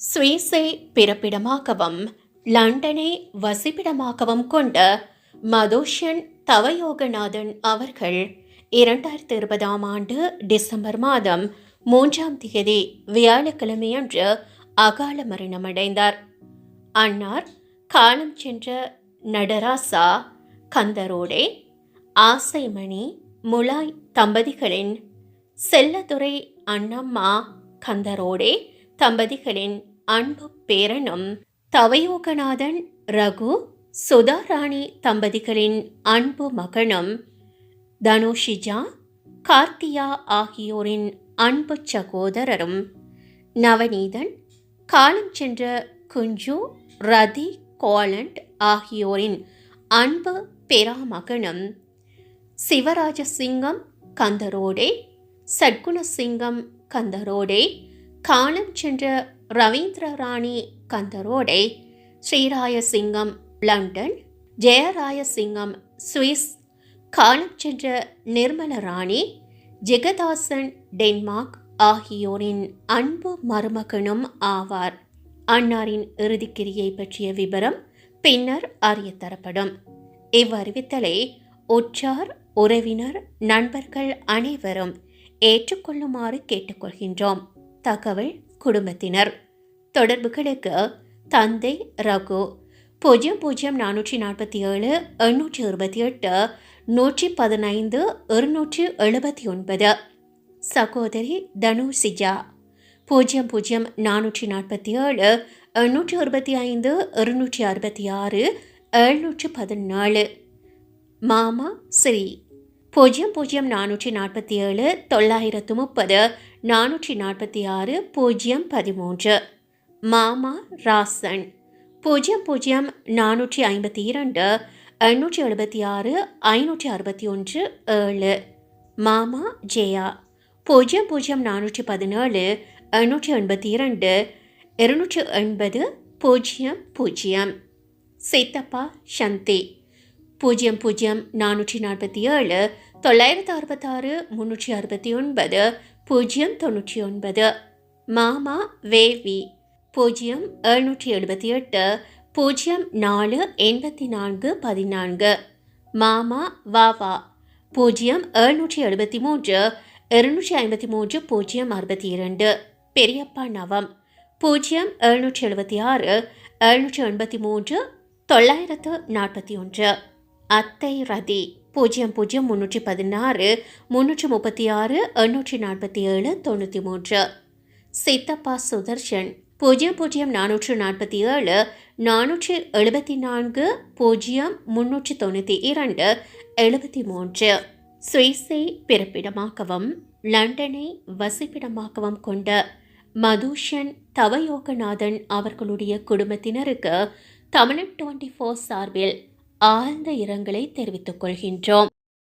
சுவிஸை பிறப்பிடமாகவும் லண்டனை வசிப்பிடமாகவும் கொண்ட மதோஷன் தவயோகநாதன் அவர்கள் இரண்டாயிரத்தி இருபதாம் ஆண்டு டிசம்பர் மாதம் மூன்றாம் தேதி வியாழக்கிழமையன்று அகால மரணமடைந்தார். அன்னார் காலம் சென்ற நடராசா கந்தரோடே ஆசைமணி முலாய் தம்பதிகளின் செல்லதுரை அண்ணம்மா கந்தரோடே தம்பதிகளின் அன்பு பேரனும் தவயோகநாதன் ரகு சுதாராணி தம்பதிகளின் அன்பு மகனும் தனுஷிஜா கார்த்தியா ஆகியோரின் அன்பு சகோதரரும் நவநீதன் காலம் சென்ற குஞ்சு ரதி கோலண்ட் ஆகியோரின் அன்பு பெராமகனும் சிவராஜசிங்கம் கந்தரோடே சட்குணசிங்கம் கந்தரோடே காலம் சென்ற ரவீந்திர ராணி கந்தரோடே ஸ்ரீராயசிங்கம் லண்டன் ஜெயராயசிங்கம் சுவிஸ் காலம் சென்ற நிர்மல ராணி ஜெகதாசன் டென்மார்க் ஆகியோரின் அன்பு மருமகனும் ஆவார். அன்னாரின் இறுதிக்கிரியை பற்றிய விபரம் பின்னர் அறிய தரப்படும். இவ்வறிவித்தலை உற்றார் உறவினர் நண்பர்கள் அனைவரும் ஏற்றுக்கொள்ளுமாறு கேட்டுக்கொள்கின்றோம். தகவல் குடும்பத்தினர். தொடர்புகளுக்கு தந்தை ரகு பூஜ்ஜியம் பூஜ்ஜியம் நானூற்றி நாற்பத்தி ஏழு எண்ணூற்றி இருபத்தி எட்டு நூற்றி பதினைந்து இருநூற்றி எழுபத்தி ஒன்பது சகோதரி தனுசிஜா பூஜ்ஜியம் பூஜ்ஜியம் நானூற்றி நாற்பத்தி ஏழு எண்ணூற்றி அறுபத்தி ஐந்து இருநூற்றி அறுபத்தி ஆறு எழுநூற்றி பதினாலு. மாமா ஸ்ரீ பூஜ்ஜியம் பூஜ்ஜியம் நானூற்றி நாற்பத்தி ஏழு தொள்ளாயிரத்து முப்பது நானூற்றி நாற்பத்தி ஆறு பூஜ்ஜியம் பதிமூன்று. மாமா ராசன். பூஜ்ஜியம் பூஜ்ஜியம் நானூற்றி ஐம்பத்தி இரண்டு எண்ணூற்றி எழுபத்தி ஆறு ஐநூற்றி அறுபத்தி ஒன்று ஏழு. மாமா ஜெயா. பூஜ்ஜியம் பூஜ்ஜியம் நானூற்றி பதினேழு எண்ணூற்றி எண்பத்தி இரண்டு இருநூற்றி எண்பது பூஜ்ஜியம் பூஜ்ஜியம் சித்தப்பா சந்தி. பூஜ்ஜியம் பூஜ்ஜியம் நானூற்றி நாற்பத்தி ஏழு தொள்ளாயிரத்து அறுபத்தாறு முன்னூற்றி அறுபத்தி ஒன்பது பூஜ்ஜியம் தொண்ணூற்றி ஒன்பது. மாமா வேவி பூஜ்ஜியம் எழுநூற்றி எழுபத்தி எட்டு பூஜ்ஜியம் நாலு எண்பத்தி நான்கு பதினான்கு. மாமா வாவா பூஜ்ஜியம் எழுநூற்றி எழுபத்தி மூன்று இருநூற்றி ஐம்பத்தி மூன்று பூஜ்ஜியம் அறுபத்தி இரண்டு. பெரியப்பா நவம். பூஜ்ஜியம் எழுநூற்றி எழுபத்தி ஆறு எழுநூற்றி எண்பத்தி மூன்று தொள்ளாயிரத்து நாற்பத்தி ஒன்று. அத்தை ரதி. பூஜ்ஜியம் பூஜ்ஜியம் முன்னூற்றி பதினாறு முன்னூற்றி முப்பத்தி ஆறு எண்ணூற்றி நாற்பத்தி ஏழு தொண்ணூற்றி மூன்று. சித்தப்பா சுதர்ஷன் பூஜ்ஜியம் பூஜ்ஜியம் நானூற்று நாற்பத்தி ஏழு நானூற்றி எழுபத்தி நான்கு பூஜ்ஜியம் முன்னூற்றி தொண்ணூற்றி இரண்டு எழுபத்தி மூன்று. சுவிஸை பிறப்பிடமாகவும் லண்டனை வசிப்பிடமாகவும் கொண்ட மதுஷன் தவயோகநாதன் அவர்களுடைய குடும்பத்தினருக்கு தமிழன் டுவெண்ட்டி ஃபோர் சார்பில் ஆழ்ந்த இரங்கலை தெரிவித்துக் கொள்கின்றோம்.